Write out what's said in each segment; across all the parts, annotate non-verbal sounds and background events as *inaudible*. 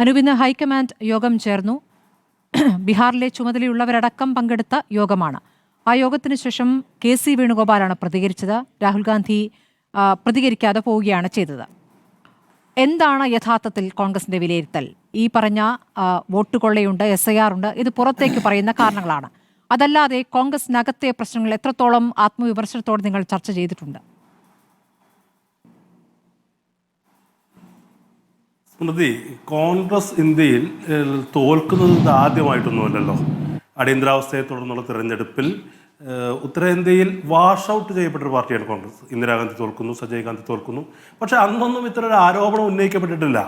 അനുപിന്ന് high command യോഗം ചേർന്നു. *clears throat* ബീഹാറിലെ ചുമതലയുള്ളവരടക്കം പങ്കെടുത്ത യോഗമാണ്. ആ യോഗത്തിന് ശേഷം കെ സി വേണുഗോപാലാണ് പ്രതികരിച്ചത്. രാഹുൽ ഗാന്ധി പ്രതികരിക്കാതെ പോവുകയാണ് ചെയ്തത്. എന്താണ് യഥാർത്ഥത്തിൽ കോൺഗ്രസിന്റെ വിലയിരുത്തൽ? ഈ പറഞ്ഞ വോട്ട് കൊള്ളയുണ്ട് എസ് ഐ ആർ ഉണ്ട് ഇത് പുറത്തേക്ക് പറയുന്ന കാരണങ്ങളാണ്. അതല്ലാതെ കോൺഗ്രസിനകത്തെ പ്രശ്നങ്ങൾ എത്രത്തോളം ആത്മവിമർശനത്തോടെ നിങ്ങൾ ചർച്ച ചെയ്തിട്ടുണ്ട്? സ്മൃതി കോൺഗ്രസ് ഇന്ത്യയിൽ തോൽക്കുന്നത് ഇത് അടിയന്തരാവസ്ഥയെ തുടർന്നുള്ള തിരഞ്ഞെടുപ്പിൽ ഉത്തരേന്ത്യയിൽ വാഷ് ചെയ്യപ്പെട്ടൊരു പാർട്ടിയാണ് കോൺഗ്രസ്. ഇന്ദിരാഗാന്ധി തോൽക്കുന്നു സജയ് ഗാന്ധി തോൽക്കുന്നു. പക്ഷെ അന്നൊന്നും ഇത്ര ഒരു ആരോപണം ഉന്നയിക്കപ്പെട്ടിട്ടില്ല.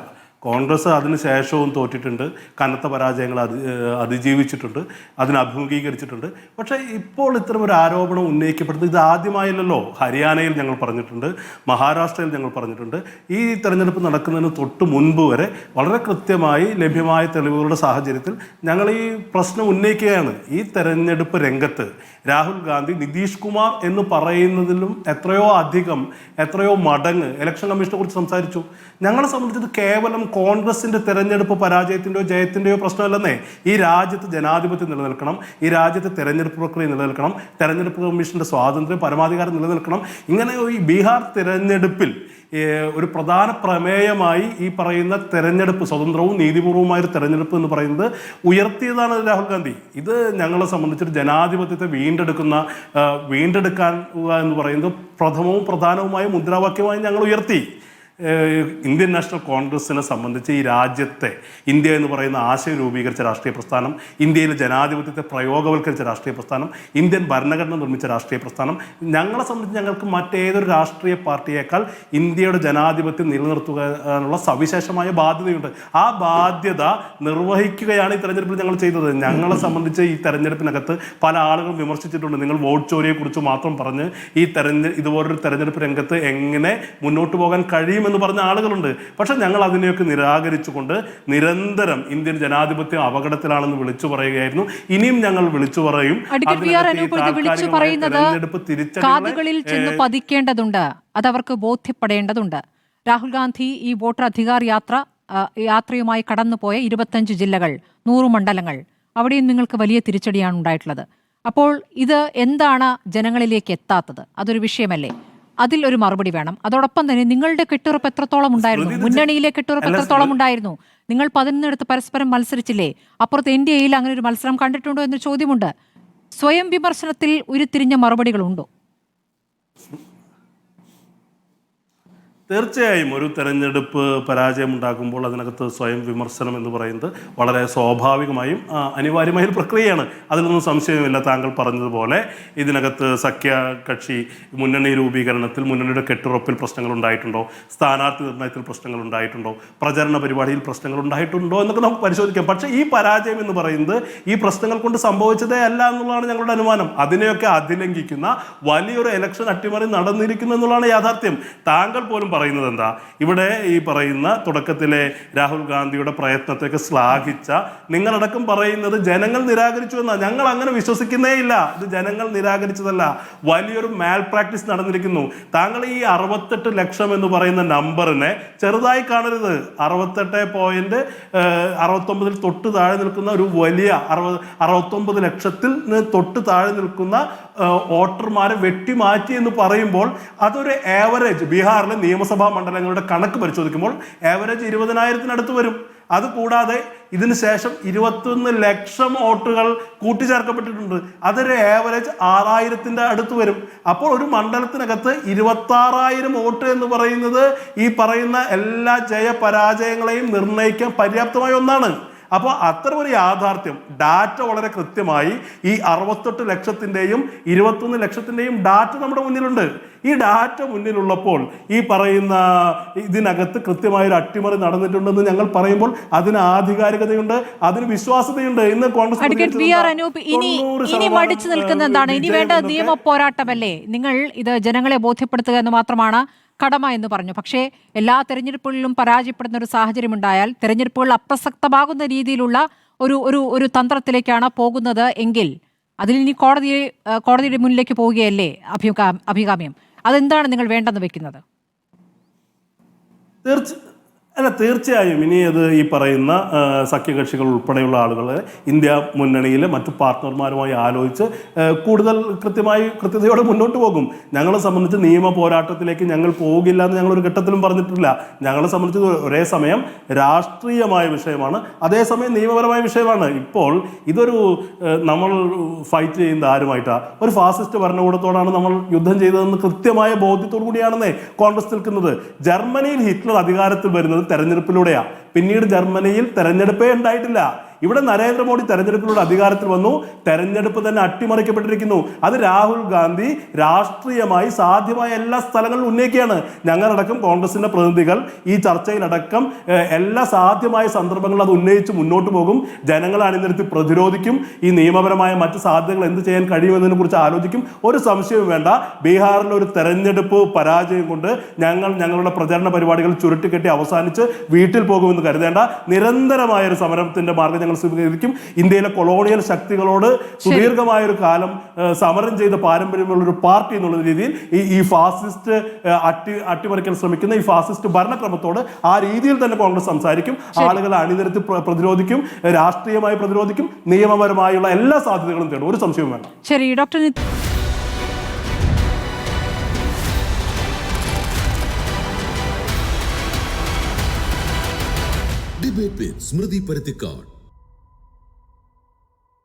കോൺഗ്രസ് അതിന് ശേഷവും തോറ്റിട്ടുണ്ട് കനത്ത പരാജയങ്ങൾ അതി അതിജീവിച്ചിട്ടുണ്ട് അതിനെ അഭിമുഖീകരിച്ചിട്ടുണ്ട്. പക്ഷേ ഇപ്പോൾ ഇത്തരം ഒരു ആരോപണം ഉന്നയിക്കപ്പെടുന്നത് ഇത് ആദ്യമായില്ലല്ലോ. ഹരിയാനയിൽ ഞങ്ങൾ പറഞ്ഞിട്ടുണ്ട് മഹാരാഷ്ട്രയിൽ ഞങ്ങൾ പറഞ്ഞിട്ടുണ്ട്. ഈ തെരഞ്ഞെടുപ്പ് നടക്കുന്നതിന് തൊട്ട് മുൻപ് വരെ വളരെ കൃത്യമായി ലഭ്യമായ തെളിവുകളുടെ സാഹചര്യത്തിൽ ഞങ്ങൾ ഈ പ്രശ്നം ഉന്നയിക്കുകയാണ്. ഈ തെരഞ്ഞെടുപ്പ് രംഗത്ത് രാഹുൽ ഗാന്ധി നിതീഷ് കുമാർ എന്ന് പറയുന്നതിലും എത്രയോ അധികം എത്രയോ മടങ്ങ് ഇലക്ഷൻ കമ്മീഷനെ കുറിച്ച് സംസാരിച്ചു. ഞങ്ങളെ സംബന്ധിച്ചത് കേവലം കോൺഗ്രസിന്റെ തെരഞ്ഞെടുപ്പ് പരാജയത്തിന്റെയോ ജയത്തിന്റെയോ പ്രശ്നമല്ലെന്നേ ഈ രാജ്യത്ത് ജനാധിപത്യം നിലനിൽക്കണം ഈ രാജ്യത്ത് തെരഞ്ഞെടുപ്പ് പ്രക്രിയ നിലനിൽക്കണം തെരഞ്ഞെടുപ്പ് കമ്മീഷന്റെ സ്വാതന്ത്ര്യം പരമാധികാരം നിലനിൽക്കണം. ഇങ്ങനെ ഈ ബീഹാർ തെരഞ്ഞെടുപ്പിൽ ഒരു പ്രധാന പ്രമേയമായി ഈ പറയുന്ന തെരഞ്ഞെടുപ്പ് സ്വതന്ത്രവും നീതിപൂർവമായ ഒരു തെരഞ്ഞെടുപ്പ് എന്ന് പറയുന്നത് ഉയർത്തിയതാണ് രാഹുൽ ഗാന്ധി. ഇത് ഞങ്ങളെ സംബന്ധിച്ചൊരു ജനാധിപത്യത്തെ വീണ്ടെടുക്കുന്ന വീണ്ടെടുക്കാൻ എന്ന് പറയുന്നത് പ്രഥമവും പ്രധാനവുമായ മുദ്രാവാക്യമായി ഞങ്ങൾ ഉയർത്തി. ഇന്ത്യൻ നാഷണൽ കോൺഗ്രസിനെ സംബന്ധിച്ച് ഈ രാജ്യത്തെ ഇന്ത്യ എന്ന് പറയുന്ന ആശയം രൂപീകരിച്ച രാഷ്ട്രീയ പ്രസ്ഥാനം ഇന്ത്യയിലെ ജനാധിപത്യത്തെ പ്രയോഗവൽക്കരിച്ച രാഷ്ട്രീയ പ്രസ്ഥാനം ഇന്ത്യൻ ഭരണഘടന നിർമ്മിച്ച രാഷ്ട്രീയ പ്രസ്ഥാനം ഞങ്ങളെ സംബന്ധിച്ച് ഞങ്ങൾക്ക് മറ്റേതൊരു രാഷ്ട്രീയ പാർട്ടിയേക്കാൾ ഇന്ത്യയുടെ ജനാധിപത്യം നിലനിർത്തുവാനുള്ള സവിശേഷമായ ബാധ്യതയുണ്ട്. ആ ബാധ്യത നിർവഹിക്കുകയാണ് ഈ തെരഞ്ഞെടുപ്പിൽ ഞങ്ങൾ ചെയ്തത്. ഞങ്ങളെ സംബന്ധിച്ച് ഈ തെരഞ്ഞെടുപ്പിനകത്ത് പല ആളുകളും വിമർശിച്ചിട്ടുണ്ട്. നിങ്ങൾ വോട്ട് ചോരിയെക്കുറിച്ച് മാത്രം പറഞ്ഞ് ഈ തെരഞ്ഞെ ഇതുപോലൊരു തെരഞ്ഞെടുപ്പ് രംഗത്ത് എങ്ങനെ മുന്നോട്ട് പോകാൻ കഴിയുമെന്ന് പറഞ്ഞ ആളുകളുണ്ട്. പക്ഷെ ഞങ്ങൾ അതിനെയൊക്കെ നിരാകരിച്ചുകൊണ്ട് നിരന്തരം ഇന്ത്യൻ ജനാധിപത്യം അപകടത്തിലാണെന്ന് വിളിച്ചു പറയുകയായിരുന്നു. ഇനിയും ഞങ്ങൾ വിളിച്ചു പറയും. വിളിച്ചു പറയുന്നത് കാതുകളിൽ ചെന്ന് പതിക്കേണ്ടതുണ്ട്. അതവർക്ക് ബോധ്യപ്പെടേണ്ടതുണ്ട്. രാഹുൽ ഗാന്ധി ഈ വോട്ടർ അധികാർ യാത്ര യാത്രയുമായി കടന്നുപോയ ഇരുപത്തഞ്ച് ജില്ലകൾ നൂറ് മണ്ഡലങ്ങൾ. അവിടെയും നിങ്ങൾക്ക് വലിയ തിരിച്ചടിയാണ് ഉണ്ടായിട്ടുള്ളത്. അപ്പോൾ ഇത് എന്താണ് ജനങ്ങളിലേക്ക് എത്താത്തത്? അതൊരു വിഷയമല്ലേ? അതിൽ ഒരു മറുപടി വേണം. അതോടൊപ്പം തന്നെ നിങ്ങളുടെ കെട്ടുറപ്പ് എത്രത്തോളം ഉണ്ടായിരുന്നു? മുന്നണിയിലെ കെട്ടുറപ്പ് എത്രത്തോളം ഉണ്ടായിരുന്നു? നിങ്ങൾ പതിനൊന്നിടത്ത് പരസ്പരം മത്സരിച്ചില്ലേ? അപ്പുറത്ത് ഇന്ത്യയിൽ അങ്ങനെ ഒരു മത്സരം കണ്ടിട്ടുണ്ടോ എന്ന ചോദ്യമുണ്ട്. സ്വയം വിമർശനത്തിൽ ഉരുത്തിരിഞ്ഞ മറുപടികളുണ്ടോ? തീർച്ചയായും ഒരു തെരഞ്ഞെടുപ്പ് പരാജയം ഉണ്ടാക്കുമ്പോൾ അതിനകത്ത് സ്വയം വിമർശനം എന്ന് പറയുന്നത് വളരെ സ്വാഭാവികമായും അനിവാര്യമായ ഒരു പ്രക്രിയയാണ്. അതിലൊന്നും സംശയമില്ല താങ്കൾ പറഞ്ഞതുപോലെ ഇതിനകത്ത് സഖ്യ കക്ഷി മുന്നണി രൂപീകരണത്തിൽ മുന്നണിയുടെ കെട്ടുറപ്പിൽ പ്രശ്നങ്ങൾ ഉണ്ടായിട്ടുണ്ടോ? സ്ഥാനാർത്ഥി നിർണയത്തിൽ പ്രശ്നങ്ങൾ ഉണ്ടായിട്ടുണ്ടോ? പ്രചരണ പരിപാടിയിൽ പ്രശ്നങ്ങൾ ഉണ്ടായിട്ടുണ്ടോ എന്നൊക്കെ നമുക്ക് പരിശോധിക്കാം. പക്ഷേ ഈ പരാജയം എന്ന് പറയുന്നത് ഈ പ്രശ്നങ്ങൾ കൊണ്ട് സംഭവിച്ചതേ അല്ല എന്നുള്ളതാണ് ഞങ്ങളുടെ അനുമാനം. അതിനെയൊക്കെ അതിലംഘിക്കുന്ന വലിയൊരു ഇലക്ഷൻ അട്ടിമറി നടന്നിരിക്കുന്നു എന്നുള്ളതാണ് യാഥാർത്ഥ്യം. താങ്കൾ പോലും പറയുന്നത് എന്താ? ഇവിടെ ഈ പറയുന്ന തുടക്കത്തിലെ രാഹുൽ ഗാന്ധിയുടെ പ്രയത്നത്തെയൊക്കെ ശ്ലാഘിച്ച നിങ്ങളടക്കം പറയുന്നത് ജനങ്ങൾ നിരാകരിച്ചു എന്നാ ഞങ്ങൾ അങ്ങനെ വിശ്വസിക്കുന്നേ ഇല്ല ഇത് ജനങ്ങൾ നിരാകരിച്ചതല്ല. വലിയൊരു മാൽ പ്രാക്ടീസ് നടന്നിരിക്കുന്നു. താങ്കൾ ഈ അറുപത്തെട്ട് ലക്ഷം എന്ന് പറയുന്ന നമ്പറിനെ ചെറുതായി കാണരുത്. അറുപത്തെട്ട് പോയിന്റ് അറുപത്തൊമ്പതിൽ തൊട്ട് താഴെ നിൽക്കുന്ന ഒരു വലിയ അറുപത് അറുപത്തൊമ്പത് ലക്ഷത്തിൽ തൊട്ട് താഴെ നിൽക്കുന്ന വോട്ടർമാരെ വെട്ടിമാറ്റി എന്ന് പറയുമ്പോൾ അതൊരു ആവറേജ് ബീഹാറിലെ നിയമസഭാ മണ്ഡലങ്ങളുടെ കണക്ക് പരിശോധിക്കുമ്പോൾ ആവറേജ് ഇരുപതിനായിരത്തിനടുത്ത് വരും. അത് കൂടാതെ ഇതിന് ശേഷം ഇരുപത്തൊന്ന് ലക്ഷം വോട്ടുകൾ കൂട്ടിച്ചേർക്കപ്പെട്ടിട്ടുണ്ട്. അതൊരു ആവറേജ് ആറായിരത്തിന്റെ അടുത്ത് വരും. അപ്പോൾ ഒരു മണ്ഡലത്തിനകത്ത് ഇരുപത്താറായിരം വോട്ട് എന്ന് പറയുന്നത് ഈ പറയുന്ന എല്ലാ ജയപരാജയങ്ങളെയും നിർണയിക്കാൻ പര്യാപ്തമായ ഒന്നാണ്. അപ്പോൾ അത്ര ഒരു യാഥാർത്ഥ്യം ഡാറ്റ വളരെ കൃത്യമായി ഈ അറുപത്തെട്ട് ലക്ഷത്തിന്റെയും ഇരുപത്തൊന്ന് ലക്ഷത്തിന്റെയും ഡാറ്റ നമ്മുടെ മുന്നിലുണ്ട്. ഈ ഡാറ്റ മുന്നിലുള്ളപ്പോൾ ഈ പറയുന്ന ഇതിനകത്ത് കൃത്യമായ ഒരു അട്ടിമറി നടന്നിട്ടുണ്ടെന്ന് ഞങ്ങൾ പറയുമ്പോൾ അതിന് ആധികാരികതയുണ്ട് അതിന് വിശ്വാസതയുണ്ട് ഇന്ന് കോൺഗ്രസ് മടിച്ചു നിൽക്കുന്ന എന്താണ്? ഇനി വേണ്ട നിയമ പോരാട്ടമല്ലേ? നിങ്ങൾ ഇത് ജനങ്ങളെ ബോധ്യപ്പെടുത്തുക എന്ന് മാത്രമാണ് കടമ എന്ന് പറഞ്ഞു. പക്ഷേ എല്ലാ തെരഞ്ഞെടുപ്പുകളിലും പരാജയപ്പെടുന്ന ഒരു സാഹചര്യം ഉണ്ടായാൽ തെരഞ്ഞെടുപ്പുകൾ അപ്രസക്തമാകുന്ന രീതിയിലുള്ള ഒരു ഒരു ഒരു തന്ത്രത്തിലേക്കാണ് പോകുന്നത് എങ്കിൽ അതിൽ ഇനി കോടതി കോടതിയുടെ മുന്നിലേക്ക് പോവുകയല്ലേ അഭികാ അഭികാമ്യം? അതെന്താണ് നിങ്ങൾ വേണ്ടെന്ന് വെക്കുന്നത്? തീർച്ച അല്ല തീർച്ചയായും ഇനി അത് ഈ പറയുന്ന സഖ്യകക്ഷികൾ ഉൾപ്പെടെയുള്ള ആളുകൾ ഇന്ത്യ മുന്നണിയിലെ മറ്റു പാർട്ട്ണർമാരുമായി ആലോചിച്ച് കൂടുതൽ കൃത്യമായി കൃത്യതയോടെ മുന്നോട്ട് പോകും. ഞങ്ങളെ സംബന്ധിച്ച് നിയമ പോരാട്ടത്തിലേക്ക് ഞങ്ങൾ പോകില്ല എന്ന് ഞങ്ങൾ ഒരു ഘട്ടത്തിലും പറഞ്ഞിട്ടില്ല. ഞങ്ങളെ സംബന്ധിച്ച് ഒരേ സമയം രാഷ്ട്രീയമായ വിഷയമാണ്. അതേസമയം നിയമപരമായ വിഷയമാണ്. ഇപ്പോൾ ഇതൊരു നമ്മൾ ഫൈറ്റ് ചെയ്യുന്ന ആരുമായിട്ടാണ് ഒരു ഫാസിസ്റ്റ് ഭരണകൂടത്തോടാണ് നമ്മൾ യുദ്ധം ചെയ്തതെന്ന് കൃത്യമായ ബോധ്യത്തോടു കൂടിയാണെന്നേ കോൺഗ്രസ് നിൽക്കുന്നത്. ജർമ്മനിയിൽ ഹിറ്റ്ലർ അധികാരത്തിൽ വരുന്നത് തെരഞ്ഞെടുപ്പിലൂടെയാണ് പിന്നീട് ജർമ്മനിയിൽ തെരഞ്ഞെടുപ്പേ ഉണ്ടായിട്ടില്ല. ഇവിടെ നരേന്ദ്രമോദി തെരഞ്ഞെടുപ്പിലൂടെ അധികാരത്തിൽ വന്നു. തെരഞ്ഞെടുപ്പ് തന്നെ അട്ടിമറിക്കപ്പെട്ടിരിക്കുന്നു. അത് രാഹുൽ ഗാന്ധി രാഷ്ട്രീയമായി സാധ്യമായ എല്ലാ സ്ഥലങ്ങളിലും ഉന്നയിക്കുകയാണ്. ഞങ്ങളടക്കം കോൺഗ്രസിന്റെ പ്രതിനിധികൾ ഈ ചർച്ചയിലടക്കം എല്ലാ സാധ്യമായ സന്ദർഭങ്ങളിൽ അത് ഉന്നയിച്ച് മുന്നോട്ട് പോകും. ജനങ്ങളെ അണിനിരത്തി പ്രതിരോധിക്കും. ഈ നിയമപരമായ മറ്റ് സാധ്യതകൾ എന്ത് ചെയ്യാൻ കഴിയുമെന്നതിനെ കുറിച്ച് ആലോചിക്കും. ഒരു സംശയവും വേണ്ട. ബീഹാറിലെ ഒരു തെരഞ്ഞെടുപ്പ് പരാജയം കൊണ്ട് ഞങ്ങൾ ഞങ്ങളുടെ പ്രചരണ പരിപാടികൾ ചുരുട്ടിക്കെട്ടി അവസാനിച്ച് വീട്ടിൽ പോകുമെന്ന് കരുതേണ്ട. നിരന്തരമായ ഒരു സമരത്തിന്റെ മാർഗം ഞങ്ങൾ സ്വീകരിക്കും. ഇന്ത്യയിലെ കൊളോണിയൽ ശക്തികളോട് സുദീർഘമായ ഒരു കാലം സമരം ചെയ്ത പാരമ്പര്യമുള്ള ഒരു പാർട്ടി എന്നുള്ള രീതിയിൽ ഈ ഈ ഫാസിസ്റ്റ് അട്ടി അട്ടിമറിക്കാൻ ശ്രമിക്കുന്ന ഈ ഫാസിസ്റ്റ് ഭരണക്രമത്തോട് ആ രീതിയിൽ തന്നെ കോൺഗ്രസ് സംസാരിക്കും. ആളുകളെ അണിനിരത്തി പ്രതിരോധിക്കും രാഷ്ട്രീയമായി പ്രതിരോധിക്കും നിയമപരമായുള്ള എല്ലാ സാധ്യതകളും തേടും. ഒരു സംശയവും വേണ്ട. ശരി ഡോക്ടർ നിത്- ഡിബേറ്റ് വിത്ത് സ്മൃതി പരുത്തിക്കാട്